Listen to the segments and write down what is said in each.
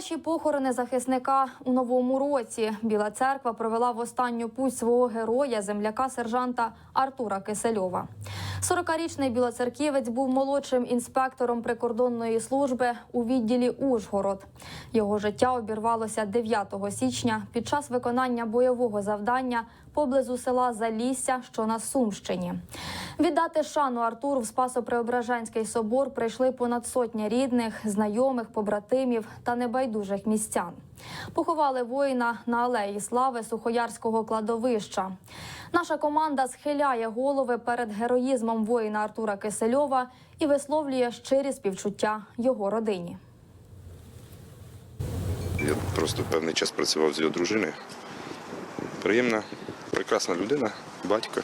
Перші похорони захисника у новому році Біла церква провела в останню путь свого героя, земляка сержанта Артура Кисельова. 40-річний білоцерківець був молодшим інспектором прикордонної служби у відділі Ужгород. Його життя обірвалося 9 січня під час виконання бойового завдання поблизу села Залісся, що на Сумщині. Віддати шану Артуру в Спасо-Преображенський собор прийшли понад сотня рідних, знайомих, побратимів та небайдужих містян. Поховали воїна на алеї слави Сухоярського кладовища. Наша команда схиляє голови перед героїзмом воїна Артура Кисельова і висловлює щирі співчуття його родині. Я просто певний час працював з його дружиною. Приємна, прекрасна людина, батько,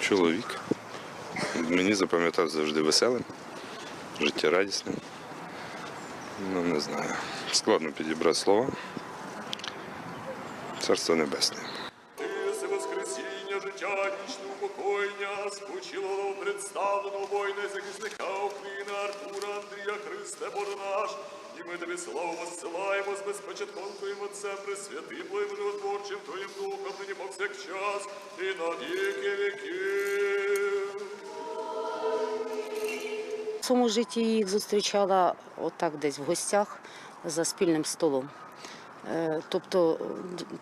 чоловік. Мені запам'ятав завжди веселим, життєрадісним. Ну, не знаю. Складно підібрати слова. Царство небесне. Ти воскресіння, життя, вічне упокоєння, спочилого представленого воїна захисника України Артура Андрія Христе Боже наш. І ми тобі славу посилаємо з безпочатковим Отцем Пресвятим, благодотворчим Твоїм Духом, нині повсякчас і на віки віків. В своєму житті їх зустрічала отак десь в гостях за спільним столом. Е, Тобто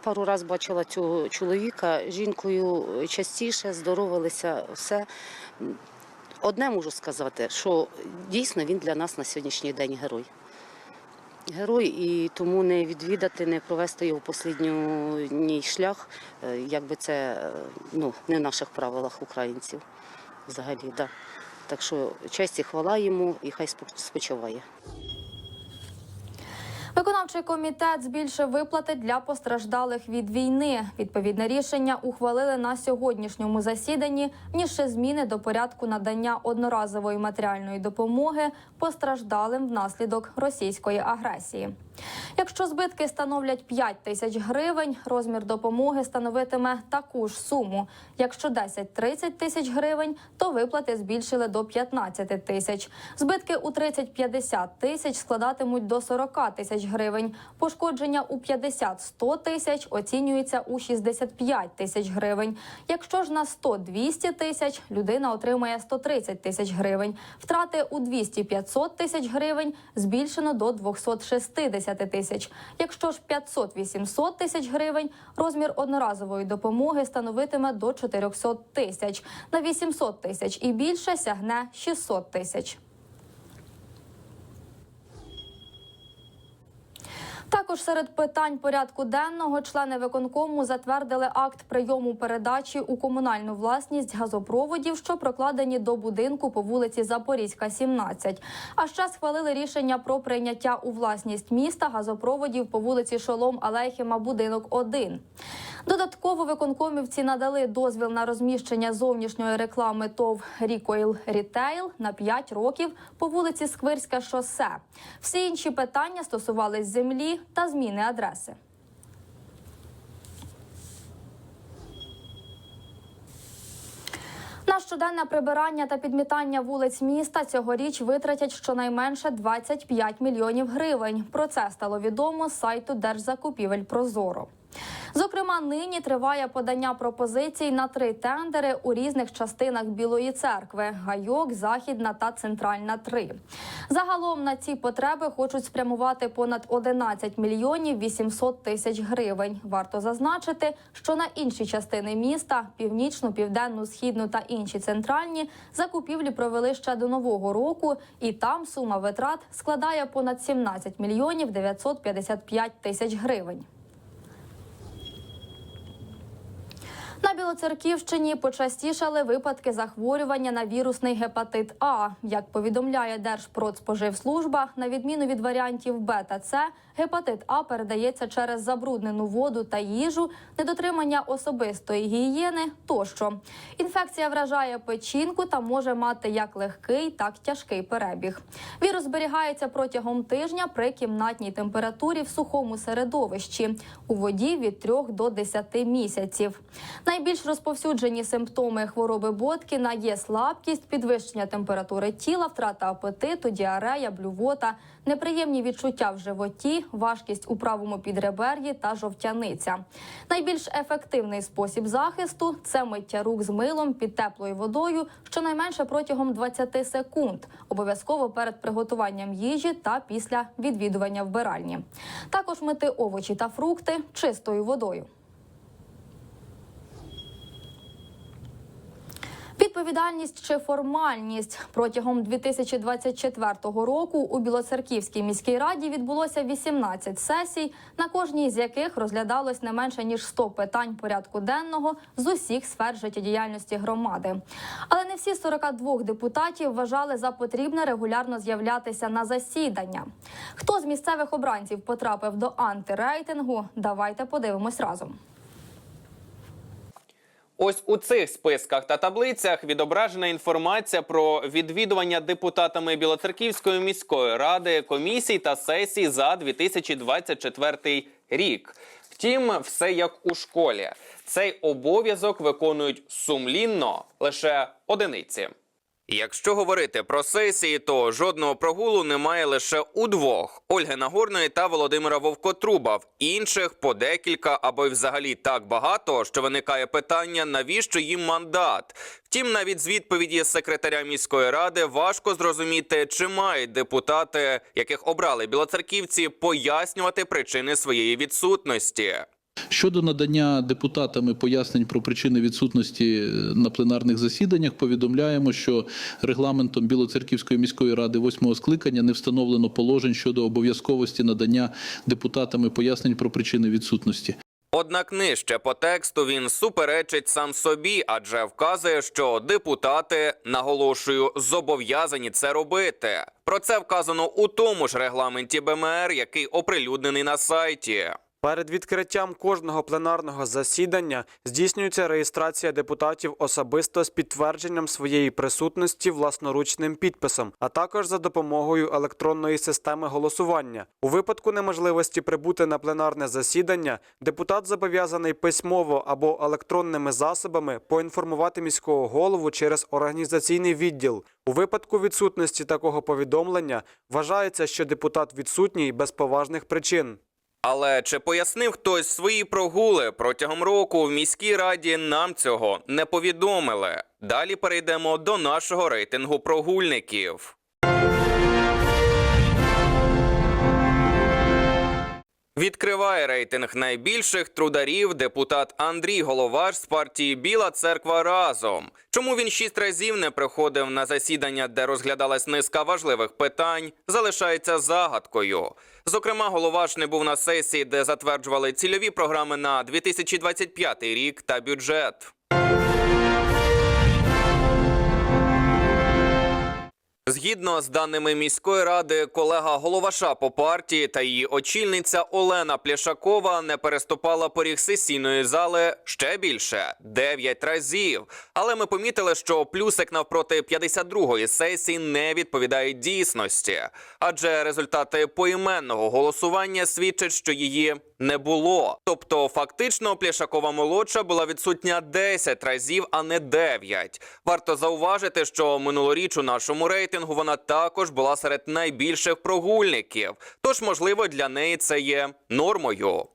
пару разів бачила цього чоловіка, жінкою частіше здоровалися все. Одне можу сказати, що дійсно він для нас на сьогоднішній день герой. Герой, і тому не відвідати, не провести його послідній шлях, е, якби це е, ну, не в наших правилах українців взагалі. Да. Так що честь і хвала йому, і хай спо- спочиває. Виконавчий комітет збільшив виплати для постраждалих від війни. Відповідне рішення ухвалили на сьогоднішньому засіданні, ніж зміни до порядку надання одноразової матеріальної допомоги постраждалим внаслідок російської агресії. Якщо збитки становлять 5 тисяч гривень, розмір допомоги становитиме таку ж суму. Якщо 10-30 тисяч гривень, то виплати збільшили до 15 тисяч. Збитки у 30-50 тисяч складатимуть до 40 тисяч гривень. Пошкодження у 50-100 тисяч оцінюється у 65 тисяч гривень. Якщо ж на 100-200 тисяч людина отримає 130 тисяч гривень. Втрати у 200-500 тисяч гривень збільшено до 260 тисяч. Якщо ж 500-800 тисяч гривень, розмір одноразової допомоги становитиме до 400 тисяч. На 800 тисяч і більше сягне 600 тисяч. Також серед питань порядку денного члени виконкому затвердили акт прийому передачі у комунальну власність газопроводів, що прокладені до будинку по вулиці Запорізька, 17. А ще схвалили рішення про прийняття у власність міста газопроводів по вулиці Шолом Алейхіма, будинок 1. Додатково виконкомівці надали дозвіл на розміщення зовнішньої реклами ТОВ Рікойл Рітейл на 5 років по вулиці Сквирське шосе. Всі інші питання стосувались землі та зміни адреси. На щоденне прибирання та підмітання вулиць міста цьогоріч витратять щонайменше 25 мільйонів гривень. Про це стало відомо з сайту Держзакупівель Прозоро. Зокрема, нині триває подання пропозицій на три тендери у різних частинах Білої церкви: гайок, західна та центральна 3. Загалом на ці потреби хочуть спрямувати понад 11 мільйонів 800 тисяч гривень. Варто зазначити, що на інші частини міста північну, південну, східну та інші центральні закупівлі провели ще до нового року, і там сума витрат складає понад 17 мільйонів 955 тисяч гривень. Білоцерківщині почастішали випадки захворювання на вірусний гепатит А. Як повідомляє Держпродспоживслужба, на відміну від варіантів Б та С, гепатит А передається через забруднену воду та їжу, недотримання особистої гігієни тощо. Інфекція вражає печінку та може мати як легкий, так і тяжкий перебіг. Вірус зберігається протягом тижня при кімнатній температурі в сухому середовищі у воді від 3 до 10 місяців. Найбільш розповсюджені симптоми хвороби Боткіна є слабкість, підвищення температури тіла, втрата апетиту, діарея, блювота, неприємні відчуття в животі, важкість у правому підребер'ї та жовтяниця. Найбільш ефективний спосіб захисту це миття рук з милом під теплою водою щонайменше протягом 20 секунд, обов'язково перед приготуванням їжі та після відвідування вбиральні. Також мити овочі та фрукти чистою водою. Відповідальність чи формальність протягом 2024 року у Білоцерківській міській раді відбулося 18 сесій, на кожній з яких розглядалось не менше ніж 100 питань порядку денного з усіх сфер життєдіяльності громади. Але не всі 42 депутатів вважали за потрібне регулярно з'являтися на засідання. Хто з місцевих обранців потрапив до антирейтингу? Давайте подивимось разом. Ось у цих списках та таблицях відображена інформація про відвідування депутатами Білоцерківської міської ради комісій та сесій за 2024 рік. Втім, все як у школі. Цей обов'язок виконують сумлінно лише одиниці. Якщо говорити про сесії, то жодного прогулу немає лише у двох: Ольги Нагорної та Володимира Вовкотруба. В інших по декілька або й взагалі так багато, що виникає питання, навіщо їм мандат. Втім, навіть з відповіді секретаря міської ради важко зрозуміти, чи мають депутати, яких обрали білоцерківці, пояснювати причини своєї відсутності. Щодо надання депутатами пояснень про причини відсутності е, на пленарних засіданнях, повідомляємо, що регламентом Білоцерківської міської ради восьмого скликання не встановлено положень щодо обов'язковості надання депутатами пояснень про причини відсутності. Однак нижче по тексту він суперечить сам собі, адже вказує, що депутати, наголошую, зобов'язані це робити. Про це вказано у тому ж регламенті БМР, який оприлюднений на сайті. Перед відкриттям кожного пленарного засідання здійснюється реєстрація депутатів особисто з підтвердженням своєї присутності власноручним підписом, а також за допомогою електронної системи голосування. У випадку неможливості прибути на пленарне засідання, депутат зобов'язаний письмово або електронними засобами поінформувати міського голову через організаційний відділ. У випадку відсутності такого повідомлення вважається, що депутат відсутній без поважних причин. Але чи пояснив хтось свої прогули протягом року в міській раді? Нам цього не повідомили. Далі перейдемо до нашого рейтингу прогульників. Відкриває рейтинг найбільших трударів депутат Андрій Головаш з партії Біла Церква разом. Чому він шість разів не приходив на засідання, де розглядалась низка важливих питань, залишається загадкою. Зокрема, Головаш не був на сесії, де затверджували цільові програми на 2025 рік та бюджет. Згідно з даними міської ради, колега Головаша по партії та її очільниця Олена Пляшакова не переступала поріг сесійної зали ще більше 9 разів. Але ми помітили, що плюсик навпроти 52-ї сесії не відповідає дійсності, адже результати поіменного голосування свідчать, що її не було. Тобто, фактично, Пляшакова молодша була відсутня 10 разів, а не 9. Варто зауважити, що минулоріч у нашому рейтингу вона також була серед найбільших прогульників. Тож, можливо, для неї це є нормою.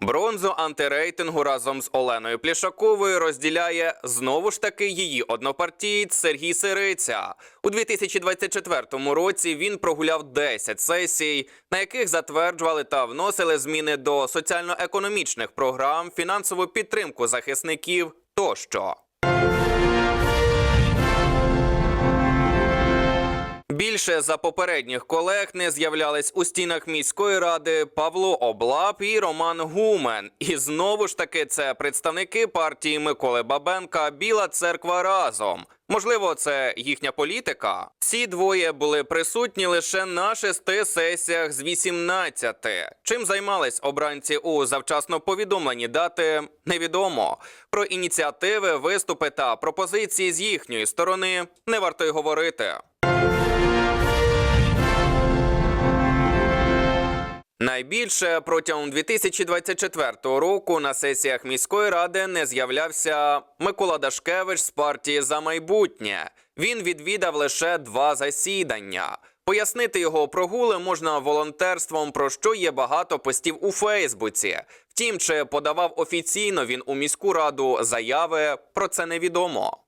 Бронзу антирейтингу разом з Оленою Плішаковою розділяє знову ж таки її однопартієць Сергій Сириця. У 2024 році він прогуляв 10 сесій, на яких затверджували та вносили зміни до соціально-економічних програм, фінансову підтримку захисників тощо. Більше за попередніх колег не з'являлись у стінах міської ради Павло Облап і Роман Гумен. І знову ж таки це представники партії Миколи Бабенка Біла церква разом. Можливо, це їхня політика. Ці двоє були присутні лише на шести сесіях з 18. Чим займались обранці у завчасно повідомлені дати, невідомо. Про ініціативи, виступи та пропозиції з їхньої сторони не варто й говорити. На Найбільше протягом 2024 року на сесіях міської ради не з'являвся Микола Дашкевич з партії за майбутнє. Він відвідав лише два засідання. Пояснити його прогули можна волонтерством, про що є багато постів у Фейсбуці. Втім, чи подавав офіційно він у міську раду заяви, про це невідомо.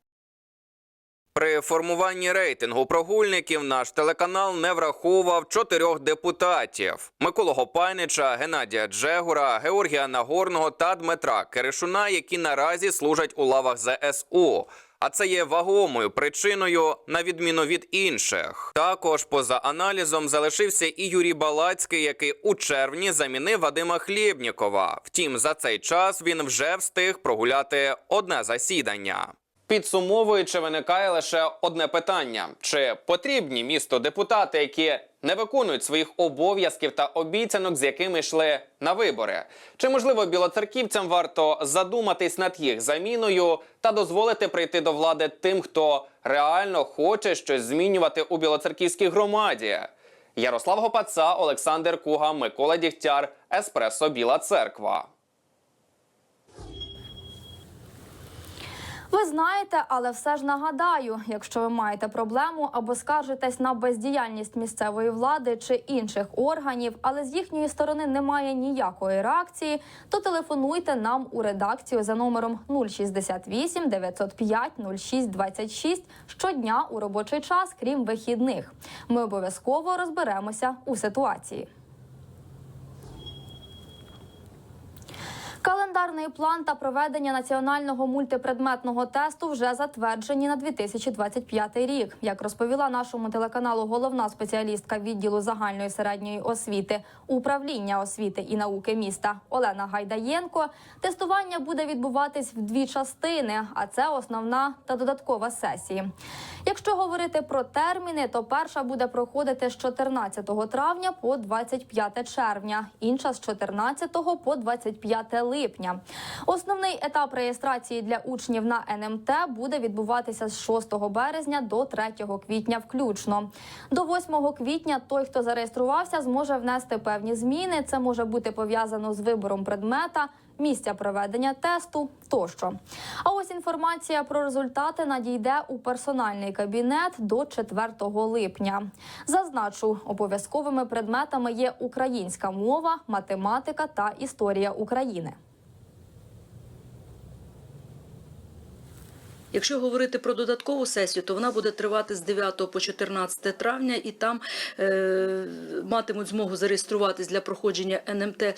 При формуванні рейтингу прогульників наш телеканал не враховував чотирьох депутатів: Миколу Гопайнича, Геннадія Джегура, Георгія Нагорного та Дмитра Киришуна, які наразі служать у лавах ЗСУ. А це є вагомою причиною на відміну від інших. Також поза аналізом залишився і Юрій Балацький, який у червні замінив Вадима Хлєбнікова. Втім, за цей час він вже встиг прогуляти одне засідання. Підсумовуючи, виникає лише одне питання: чи потрібні місто депутати, які не виконують своїх обов'язків та обіцянок, з якими йшли на вибори? Чи можливо білоцерківцям варто задуматись над їх заміною та дозволити прийти до влади тим, хто реально хоче щось змінювати у білоцерківській громаді? Ярослав Гопаца, Олександр Куга, Микола Дігтяр, Еспресо Біла Церква. Ви знаєте, але все ж нагадаю, якщо ви маєте проблему або скаржитесь на бездіяльність місцевої влади чи інших органів, але з їхньої сторони немає ніякої реакції, то телефонуйте нам у редакцію за номером 068 905 06 26 щодня у робочий час, крім вихідних. Ми обов'язково розберемося у ситуації. Календарний план та проведення національного мультипредметного тесту вже затверджені на 2025 рік. Як розповіла нашому телеканалу головна спеціалістка відділу загальної середньої освіти управління освіти і науки міста Олена Гайдаєнко, тестування буде відбуватись в дві частини, а це основна та додаткова сесії. Якщо говорити про терміни, то перша буде проходити з 14 травня по 25 червня, інша з 14 по 25 липня. Основний етап реєстрації для учнів на НМТ буде відбуватися з 6 березня до 3 квітня включно. До 8 квітня той, хто зареєструвався, зможе внести певні зміни. Це може бути пов'язано з вибором предмета. Місця проведення тесту тощо. А ось інформація про результати надійде у персональний кабінет до 4 липня. Зазначу, обов'язковими предметами є українська мова, математика та історія України. Якщо говорити про додаткову сесію, то вона буде тривати з 9 по 14 травня, і там е, матимуть змогу зареєструватись для проходження НМТ е,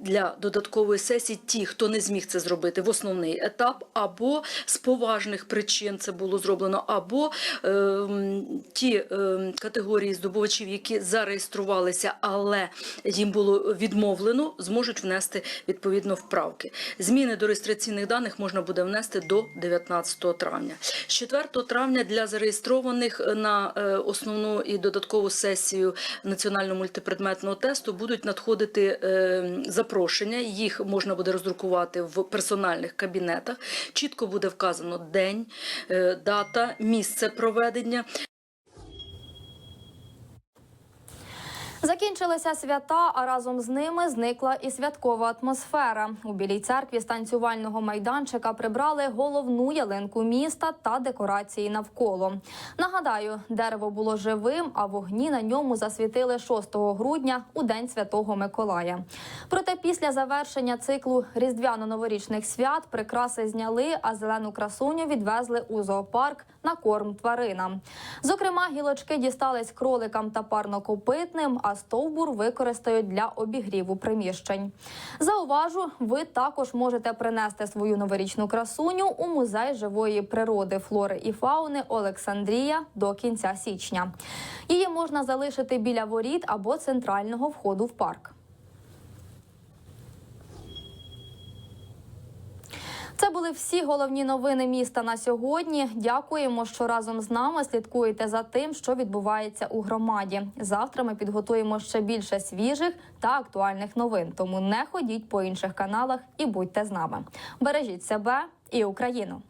для додаткової сесії ті, хто не зміг це зробити в основний етап, або з поважних причин це було зроблено, або е, ті е, категорії здобувачів, які зареєструвалися, але їм було відмовлено, зможуть внести відповідно вправки. Зміни до реєстраційних даних можна буде внести до 19 травня. З 4 травня для зареєстрованих на е, основну і додаткову сесію національного мультипредметного тесту будуть надходити е, запрошення. Їх можна буде роздрукувати в персональних кабінетах. Чітко буде вказано день, е, дата, місце проведення. Закінчилися свята, а разом з ними зникла і святкова атмосфера. У білій церкві з танцювального майданчика прибрали головну ялинку міста та декорації навколо. Нагадаю, дерево було живим, а вогні на ньому засвітили 6 грудня у день святого Миколая. Проте після завершення циклу різдвяно-новорічних свят прикраси зняли, а зелену красуню відвезли у зоопарк на корм тваринам. Зокрема, гілочки дістались кроликам та парнокопитним, а стовбур використають для обігріву приміщень. Зауважу, ви також можете принести свою новорічну красуню у музей живої природи, флори і фауни Олександрія до кінця січня. Її можна залишити біля воріт або центрального входу в парк. Це були всі головні новини міста на сьогодні. Дякуємо, що разом з нами слідкуєте за тим, що відбувається у громаді. Завтра ми підготуємо ще більше свіжих та актуальних новин. Тому не ходіть по інших каналах і будьте з нами. Бережіть себе і Україну.